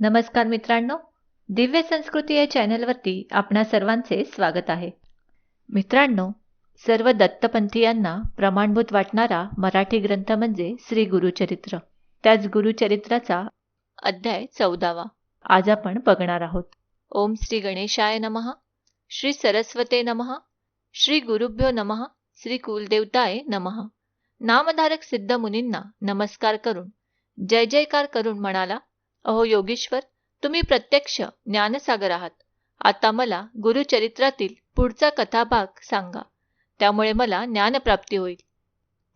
नमस्कार मित्रांनो दिव्य संस्कृती या चॅनलवरती आपणा सर्वांचे स्वागत आहे. मित्रांनो सर्व दत्तपंथीयांना प्रमाणभूत वाटणारा मराठी ग्रंथ म्हणजे श्री गुरुचरित्र. त्याच गुरुचरित्राचा अध्याय चौदावा. आज आपण बघणार आहोत. ओम श्री गणेशाय नमः श्री सरस्वते नमः श्री गुरुभ्यो नमः श्री कुलदेवताय नमः. नामधारक सिद्ध मुनींना नमस्कार करून जय जयकार करून म्हणाला अहो योगीश्वर तुम्ही प्रत्यक्ष ज्ञानसागर आहात. आता मला गुरुचरित्रातील पुढचा कथाभाग सांगा. त्यामुळे मला ज्ञानप्राप्ती होईल.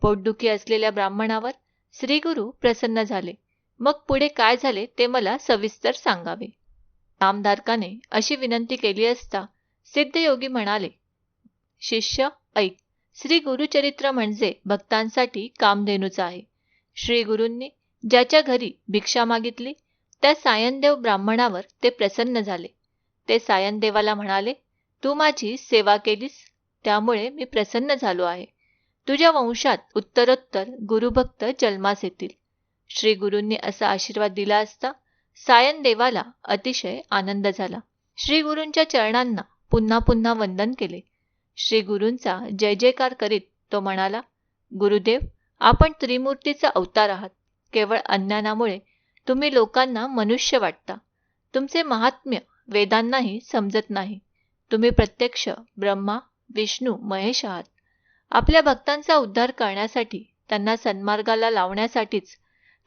पोटदुखी असलेल्या ब्राह्मणावर श्रीगुरु प्रसन्न झाले. मग पुढे काय झाले ते मला सविस्तर सांगावे. नामधारकाने अशी विनंती केली असता सिद्धयोगी म्हणाले शिष्य ऐक. श्री गुरुचरित्र म्हणजे भक्तांसाठी कामधेनूच आहे. श्री गुरूंनी ज्याच्या घरी भिक्षा मागितली त्या सायनदेव ब्राह्मणावर ते प्रसन्न झाले. ते सायनदेवाला म्हणाले तू माझी सेवा केलीस त्यामुळे मी प्रसन्न झालो आहे. तुझ्या वंशात उत्तरोत्तर गुरुभक्त जन्मास येतील श्री गुरूंनी असा आशीर्वाद दिला असता सायन देवाला अतिशय आनंद झाला. श्री गुरूंच्या चरणांना पुन्हा पुन्हा वंदन केले. श्री गुरूंचा जय जयकार करीत तो म्हणाला गुरुदेव आपण त्रिमूर्तीचा अवतार आहात. केवळ अज्ञानामुळे तुम्ही लोकांना मनुष्य वाटता. तुमचे महात्म्य वेदांनाही समजत नाही. तुम्ही प्रत्यक्ष ब्रह्मा विष्णू महेश आहात. आपल्या भक्तांचा उद्धार करण्यासाठी त्यांना सन्मार्गाला लावण्यासाठीच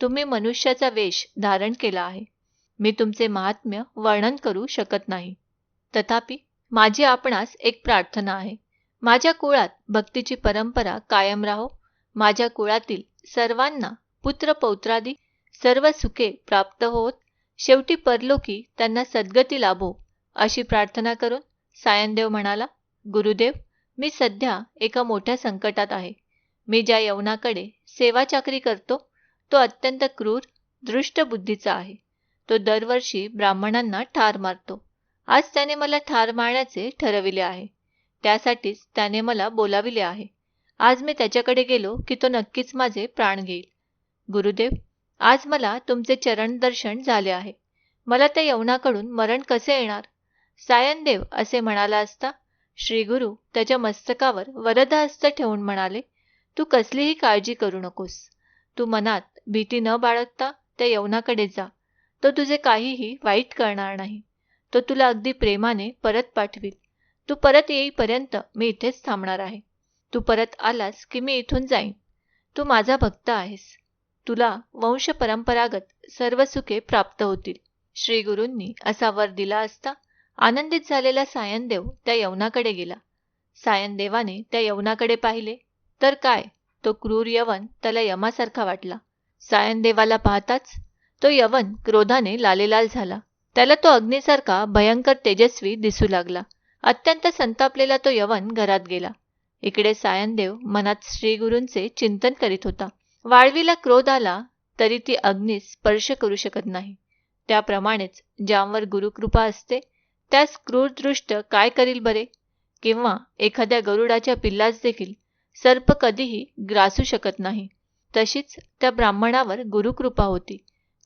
तुम्ही मनुष्याचा वेश धारण केला आहे. मी तुमचे महात्म्य वर्णन करू शकत नाही. तथापि माझी आपणास एक प्रार्थना आहे. माझ्या कुळात भक्तीची परंपरा कायम राहो. माझ्या कुळातील सर्वांना पुत्र पौत्रादी सर्व सुखे प्राप्त होत. शेवटी परलोकी त्यांना सद्गती लाभो. अशी प्रार्थना करून सायनदेव म्हणाला गुरुदेव मी सध्या एका मोठ्या संकटात आहे. मी ज्या यवनाकडे सेवा चाकरी करतो तो अत्यंत क्रूर दृष्ट बुद्धीचा आहे. तो दरवर्षी ब्राह्मणांना ठार मारतो. आज त्याने मला ठार मारण्याचे ठरविले आहे. त्यासाठीच त्याने मला बोलाविले आहे. आज मी त्याच्याकडे गेलो की तो नक्कीच माझे प्राण घेईल. गुरुदेव आज मला तुमचे चरण दर्शन झाले आहे. मला त्या यवनाकडून मरण कसे येणार? सायनदेव असे म्हणाला असता श्रीगुरु त्याच्या मस्तकावर वरदहस्त ठेवून म्हणाले तू कसलीही काळजी करू नकोस. तू मनात भीती न बाळगता त्या यवनाकडे जा. तो तुझे काहीही वाईट करणार नाही. तो तुला अगदी प्रेमाने परत पाठवील. तू परत येईपर्यंत मी इथेच थांबणार आहे. तू परत आलास की मी इथून जाईन. तू माझा भक्त आहेस. तुला वंश परंपरागत सर्व सुखे प्राप्त होतील. श्री गुरूंनी असा वर दिला असता आनंदित झालेला सायनदेव त्या यवनाकडे गेला. सायनदेवाने त्या यवनाकडे पाहिले तर काय? तो क्रूर यवन त्याला यमासारखा वाटला. सायनदेवाला पाहताच तो यवन क्रोधाने लालेलाल झाला. त्याला तो अग्नीसारखा भयंकर तेजस्वी दिसू लागला. अत्यंत संतापलेला तो यवन घरात गेला. इकडे सायनदेव मनात श्रीगुरूंचे चिंतन करीत होता. वाळवीला क्रोध आला तरी ती अग्नी स्पर्श करू शकत नाही. त्याप्रमाणेच ज्यांवर गुरुकृपा असते त्यास क्रूरदृष्ट काय करील बरे? किंवा एखाद्या गरुडाच्या पिल्लास देखील सर्प कधीही ग्रासू शकत नाही. तशीच त्या ब्राह्मणावर गुरुकृपा होती.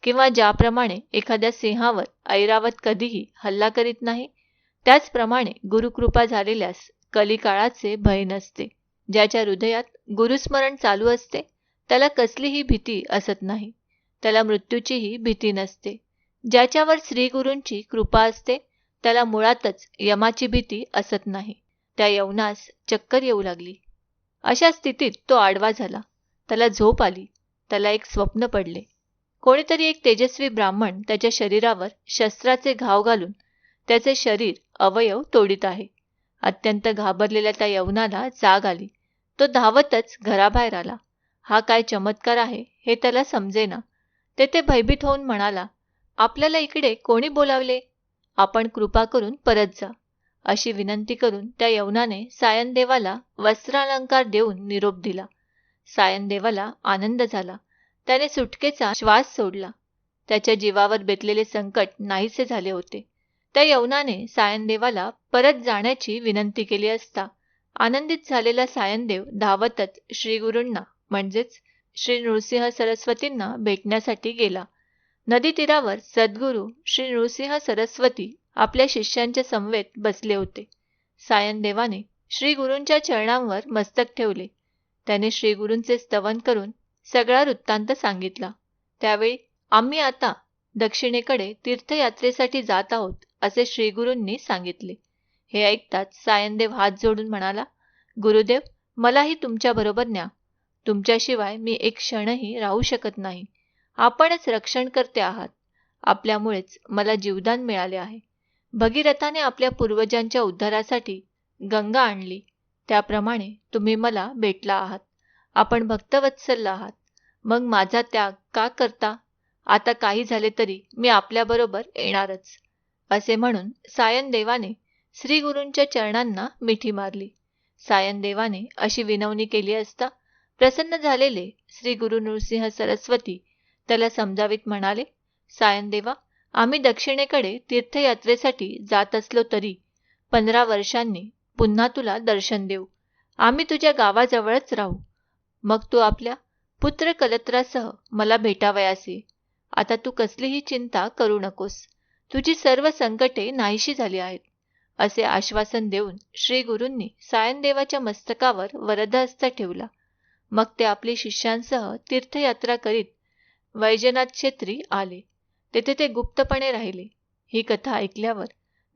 किंवा ज्याप्रमाणे एखाद्या सिंहावर ऐरावत कधीही हल्ला करीत नाही त्याचप्रमाणे गुरुकृपा झालेल्यास कलिकाळाचे भय नसते. ज्याच्या हृदयात गुरुस्मरण चालू असते त्याला कसलीही भीती असत नाही. त्याला मृत्यूचीही भीती नसते. ज्याच्यावर श्रीगुरूंची कृपा असते त्याला मुळातच यमाची भीती असत नाही. त्या यवनास चक्कर येऊ लागली. अशा स्थितीत तो आडवा झाला. त्याला झोप आली. त्याला एक स्वप्न पडले. कोणीतरी एक तेजस्वी ब्राह्मण त्याच्या शरीरावर शस्त्राचे घाव घालून त्याचे शरीर अवयव तोडीत आहे. अत्यंत घाबरलेल्या त्या यवनाला जाग आली. तो धावतच घराबाहेर आला. हा काय चमत्कार आहे हे त्याला समजेना. तेथे भयभीत होऊन म्हणाला आपल्याला इकडे कोणी बोलावले? आपण कृपा करून परत जा. अशी विनंती करून त्या यवनाने सायनदेवाला वस्त्रालंकार देऊन निरोप दिला. सायनदेवाला आनंद झाला. त्याने सुटकेचा श्वास सोडला. त्याच्या जीवावर बेतलेले संकट नाहीसे झाले होते. त्या यवनाने सायनदेवाला परत जाण्याची विनंती केली असता आनंदित झालेला सायनदेव धावतच श्रीगुरूंना म्हणजेच श्री नृसिंह सरस्वतींना भेटण्यासाठी गेला. नदी तीरावर सद्गुरू श्री नृसिंह सरस्वती आपल्या शिष्यांच्या समवेत बसले होते. सायनदेवाने श्री गुरूंच्या चरणांवर मस्तक ठेवले. त्याने श्री गुरूंचे स्तवन करून सगळा वृत्तांत सांगितला. त्यावेळी आम्ही आता दक्षिणेकडे तीर्थयात्रेसाठी जात आहोत असे श्रीगुरूंनी सांगितले. हे ऐकताच सायनदेव हात जोडून म्हणाला गुरुदेव मलाही तुमच्याबरोबर न्या. तुमच्याशिवाय मी एक क्षणही राहू शकत नाही. आपणच रक्षण करते आहात. आपल्यामुळेच मला जीवदान मिळाले आहे. भगीरथाने आपल्या पूर्वजांच्या उद्धारासाठी गंगा आणली. त्याप्रमाणे तुम्ही मला भेटला आहात. आपण भक्तवत्सल आहात. मग माझा त्याग का करता? आता काही झाले तरी मी आपल्याबरोबर येणारच. असे म्हणून सायनदेवाने श्रीगुरूंच्या चरणांना मिठी मारली. सायनदेवाने अशी विनवणी केली असता प्रसन्न झालेले श्री गुरु नृसिंह सरस्वती त्याला समजावीत म्हणाले सायनदेवा आम्ही दक्षिणेकडे तीर्थयात्रेसाठी जात असलो तरी पंधरा वर्षांनी पुन्हा तुला दर्शन देऊ. आम्ही तुझ्या गावाजवळच राहू. मग तू आपल्या पुत्र कलत्रासह मला भेटावयासी. आता तू कसलीही चिंता करू नकोस. तुझी सर्व संकटे नाहीशी झाली आहेत. असे आश्वासन देऊन श्री गुरूंनी सायनदेवाच्या मस्तकावर वरदहस्त ठेवला. मग ते आपली शिष्यांसह तीर्थयात्रा करीत वैजनाथ क्षेत्री आले. तेथे ते गुप्तपणे राहिले. ही कथा ऐकल्यावर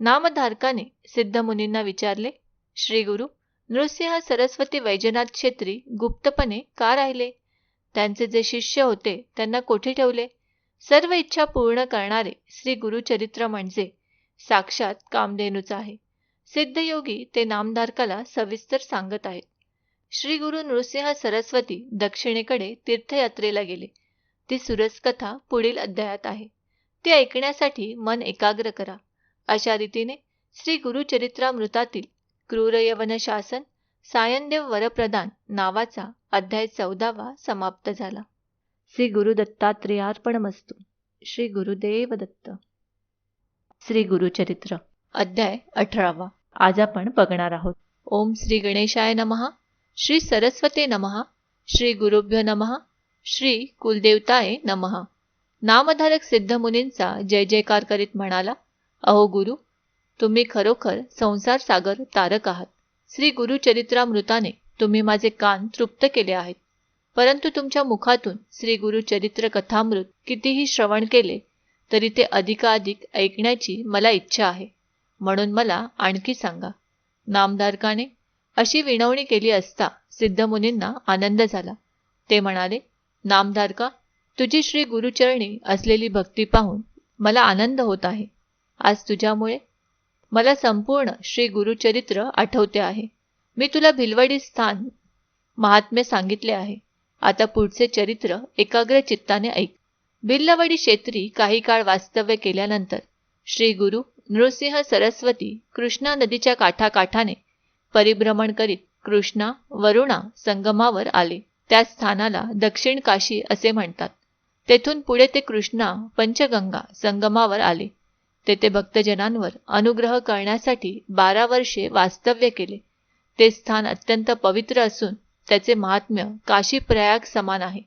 नामधारकाने सिद्धमुनींना विचारले श्री गुरु नृसिंह सरस्वती वैजनाथ क्षेत्री गुप्तपणे का राहिले? त्यांचे जे शिष्य होते त्यांना कोठे ठेवले? सर्व इच्छा पूर्ण करणारे श्री गुरुचरित्र म्हणजे साक्षात कामधेनूच आहे. सिद्धयोगी ते नामधारकाला सविस्तर सांगत आहेत. श्री गुरु नृसिंह सरस्वती दक्षिणेकडे तीर्थयात्रेला गेले. ती सुरस कथा पुढील अध्यायात आहे. ती ऐकण्यासाठी मन एकाग्र करा. अशा रीतीने श्री गुरुचरित्रामृतातील क्रूरयवन शासन सायनदेव वरप्रदान नावाचा अध्याय चौदावा समाप्त झाला. श्री गुरु दत्तात्रेयार्पणमस्तू. श्री गुरुदेव दत्त श्री गुरुचरित्र. अध्याय अठरावा. आज आपण बघणार आहोत. ओम श्री गणेशाय नमहा श्री सरस्वते नमहा श्री गुरुभ्यो नमहा श्री कुलदेवताय नमहा नामधारक सिद्धमुनींचा जय जयकार करीत म्हणाला अहो गुरु तुम्ही खरोखर संसार सागर तारक आहात. श्री गुरुचरित्रामृताने तुम्ही माझे कान तृप्त केले आहेत. परंतु तुमच्या मुखातून श्री गुरुचरित्र कथामृत कितीही श्रवण केले तरी ते अधिकाधिक ऐकण्याची मला इच्छा आहे. म्हणून मला आणखी सांगा. नामधारकाने अशी विनवणी केली असता सिद्धमुनींना आनंद झाला. ते म्हणाले नामधारका तुझी श्री गुरुचरणी असलेली भक्ती पाहून मला आनंद होत आहे. आज तुझ्यामुळे मला संपूर्ण श्री गुरुचरित्र आठवते आहे. मी तुला भिलवडी स्थान महात्म्य सांगितले आहे. आता पुढचे चरित्र एकाग्र चित्ताने ऐक. भिल्लवडी क्षेत्री काही काळ वास्तव्य केल्यानंतर श्री गुरु नृसिंह सरस्वती कृष्णा नदीच्या काठाकाठाने परिभ्रमण करीत कृष्णा वरुणा संगमावर आले. त्या स्थानाला दक्षिण काशी असे म्हणतात. तेथून पुढे ते कृष्णा पंचगंगा संगमावर आले. तेथे भक्तजनांवर अनुग्रह करण्यासाठी बारा वर्षे वास्तव्य केले. ते स्थान अत्यंत पवित्र असून त्याचे महात्म्य काशी प्रयाग समान आहे.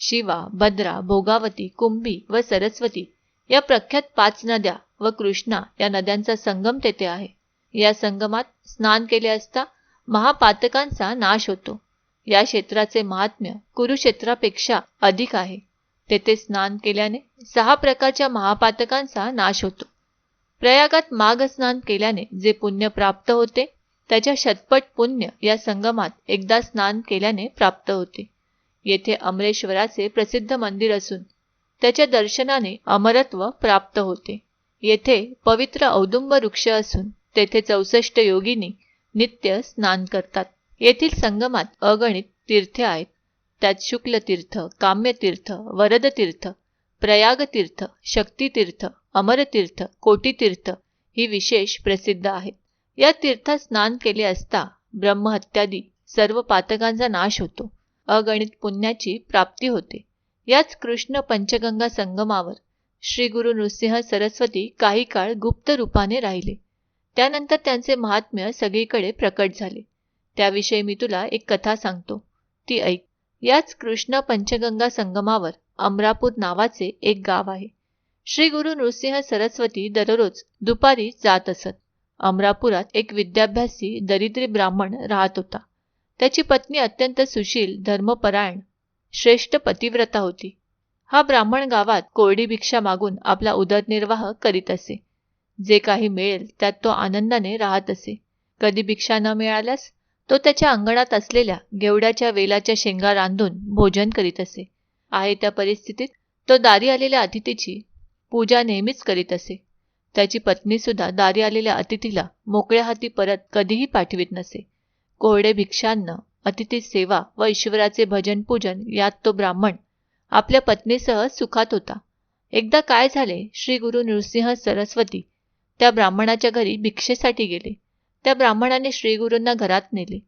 शिवा भद्रा भोगावती कुंभी व सरस्वती या प्रख्यात पाच नद्या व कृष्णा या नद्यांचा संगम तेथे आहे. या संगमात स्नान केले असता महापातकांचा नाश होतो. या क्षेत्राचे महात्म्य कुरुक्षेत्रापेक्षा अधिक आहे. तेथे स्नान केल्याने सहा प्रकारच्या महापातकांचा नाश होतो. प्रयागात माघ स्नान केल्याने जे पुण्य प्राप्त होते त्याच्या शतपट पुण्य या संगमात एकदा स्नान केल्याने प्राप्त होते. येथे अमरेश्वराचे प्रसिद्ध मंदिर असून त्याच्या दर्शनाने अमरत्व प्राप्त होते. येथे पवित्र औदुंब वृक्ष असून तेथे चौसष्ट योगिनी नित्य स्नान करतात. येथील संगमात अगणित तीर्थे आहेत. त्यात शुक्लतीर्थ काम्यतीर्थ वरदतीर्थ प्रयागतीर्थ शक्तितीर्थ अमरतीर्थ कोटीतीर्थ ही विशेष प्रसिद्ध आहेत. या तीर्थात स्नान केले असता ब्रह्महत्यादी सर्व पातकांचा नाश होतो. अगणित पुण्याची प्राप्ती होते. याच कृष्ण पंचगंगा संगमावर श्री गुरु नृसिंह सरस्वती काही काळ गुप्त रूपाने राहिले. त्यानंतर त्यांचे महात्म्य सगळीकडे प्रकट झाले. त्याविषयी मी तुला एक कथा सांगतो. ती ऐक. याच कृष्ण पंचगंगा संगमावर अमरापूर नावाचे एक गाव आहे. श्री गुरु नृसिंह सरस्वती दररोज दुपारी जात असत. अमरापुरात एक विद्याभ्यासी दरिद्री ब्राह्मण राहत होता. त्याची पत्नी अत्यंत सुशील धर्मपरायण श्रेष्ठ पतिव्रता होती. हा ब्राह्मण गावात कोरडी भिक्षा मागून आपला उदरनिर्वाह करीत असे. जे काही मिळेल त्यात तो आनंदाने राहत असे. कधी भिक्षा न मिळाल्यास तो त्याच्या अंगणात असलेल्या गेवड्याच्या वेलाच्या शेंगा रांधून भोजन करीत असे. आहे त्या परिस्थितीत तो दारी आलेल्या अतिथीची पूजा नेहमीच करीत असे. त्याची पत्नी सुद्धा दारी आलेल्या अतिथीला मोकळ्या हाती परत कधीही पाठवित नसे. कोरडे भिक्षांना अतिथी सेवा व ईश्वराचे भजन पूजन यात तो ब्राह्मण आपल्या पत्नीसह सुखात होता. एकदा काय झाले श्री गुरु नृसिंह सरस्वती त्या ब्राह्मणाच्या घरी भिक्षेसाठी गेले. त्या ब्राह्मणाने श्रीगुरूंना घरात नेले.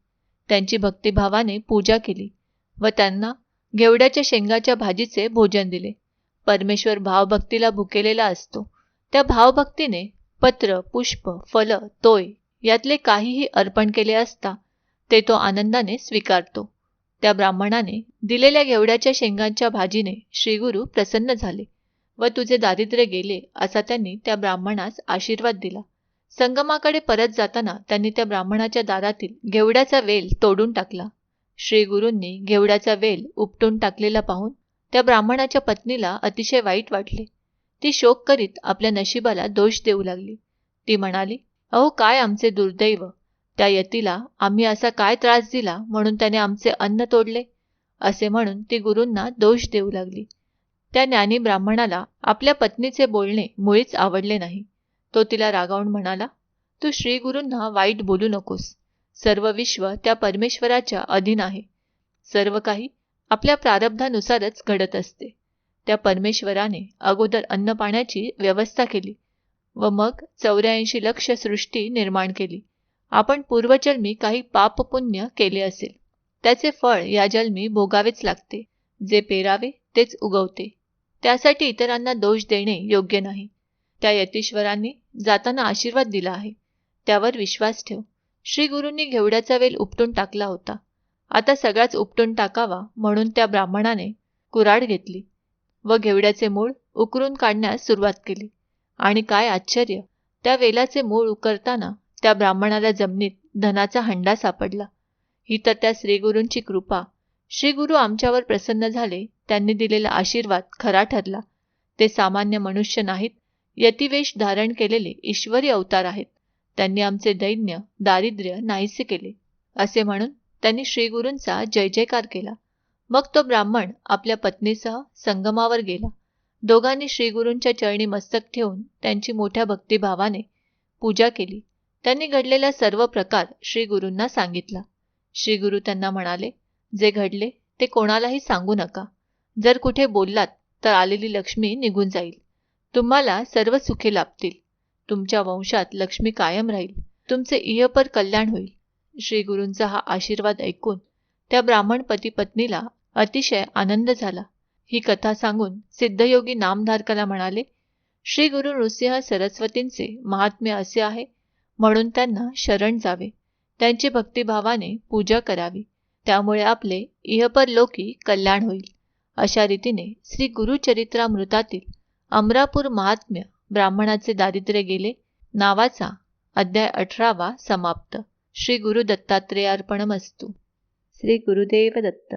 त्यांची भक्तिभावाने पूजा केली व त्यांना घेवड्याच्या शेंगाच्या भाजीचे भोजन दिले. परमेश्वर भावभक्तीला भुकेलेला असतो. त्या भावभक्तीने पत्र पुष्प फल तोय यातले काहीही अर्पण केले असता ते तो आनंदाने स्वीकारतो. त्या ब्राह्मणाने दिलेल्या घेवड्याच्या शेंगांच्या भाजीने श्रीगुरु प्रसन्न झाले. व तुझे दारिद्र्य गेले असा त्यांनी त्या ब्राह्मणास आशीर्वाद दिला. संगमाकडे परत जाताना त्यांनी त्या ब्राह्मणाच्या दारातील घेवड्याचा वेल तोडून टाकला. श्री गुरूंनी घेवड्याचा वेल उपटून टाकलेला पाहून त्या ब्राह्मणाच्या पत्नीला अतिशय वाईट वाटले. ती शोक करीत आपल्या नशिबाला दोष देऊ लागली. ती म्हणाली अहो काय आमचे दुर्दैव? त्या यतीला आम्ही असा काय त्रास दिला म्हणून त्याने आमचे अन्न तोडले? असे म्हणून ती गुरूंना दोष देऊ लागली. त्या ज्ञानी ब्राह्मणाला आपल्या पत्नीचे बोलणे मुळीच आवडले नाही. तो तिला रागावून म्हणाला तू श्रीगुरूंना वाईट बोलू नकोस. सर्व विश्व त्या परमेश्वराच्या अधीन आहे. सर्व काही आपल्या प्रारब्धानुसारच घडत असते त्या परमेश्वराने अगोदर अन्न पाण्याची व्यवस्था केली व मग चौऱ्याऐंशी लक्ष सृष्टी निर्माण केली. आपण पूर्वजन्मी काही पाप पुण्य केले असेल. त्याचे फळ या जन्मी भोगावेच लागते. जे पेरावे तेच उगवते. त्यासाठी इतरांना दोष देणे योग्य नाही. त्या यतीश्वरांनी जाताना आशीर्वाद दिला आहे. त्यावर विश्वास ठेव. श्री गुरूंनी घेवड्याचा वेल उपटून टाकला होता. आता सगळाच उपटून टाकावा म्हणून त्या ब्राह्मणाने कुराड घेतली व घेवड्याचे मूळ उकरून काढण्यास सुरुवात केली. आणि काय आश्चर्य! त्या वेलाचे मूळ उकरताना त्या ब्राह्मणाला जमिनीत धनाचा हंडा सापडला. ही तर त्या श्रीगुरूंची कृपा श्री गुरु आमच्यावर प्रसन्न झाले. त्यांनी दिलेला आशीर्वाद खरा ठरला. ते सामान्य मनुष्य नाहीत यतिवेश धारण केलेले ईश्वरी अवतार आहेत. त्यांनी आमचे दैन्य दारिद्र्य नाहीसे केले. असे म्हणून त्यांनी श्रीगुरूंचा जय जयकार केला. मग तो ब्राह्मण आपल्या पत्नीसह संगमावर गेला. दोघांनी श्रीगुरूंच्या चरणी मस्तक ठेवून त्यांची मोठ्या भक्तिभावाने पूजा केली. त्यांनी घडलेला सर्व प्रकार श्रीगुरूंना सांगितला. श्रीगुरू त्यांना म्हणाले जे घडले ते कोणालाही सांगू नका. जर कुठे बोललात तर आलेली लक्ष्मी निघून जाईल. तुम्हाला सर्व सुखे लाभतील. तुमच्या वंशात लक्ष्मी कायम राहील. तुमचे इयपर कल्याण होईल. श्री गुरूंचा हा आशीर्वाद ऐकून त्या ब्राह्मण पती पत्नीला अतिशय आनंद झाला. ही कथा सांगून सिद्धयोगी नामधारकाला म्हणाले श्री गुरु नृसिंह सरस्वतींचे महात्म्य असे आहे म्हणून त्यांना शरण जावे. त्यांची भक्तिभावाने पूजा करावी. त्यामुळे आपले इहपर लोकी कल्याण होईल. अशा रीतीने श्री गुरुचरित्रामृतातील अमरापूर महात्म्य ब्राह्मणाचे दारिद्र्य गेले. नावाचा अध्याय अठरावा समाप्त. श्री गुरु दत्तात्रेयार्पणमस्तू श्री गुरुदेव दत्त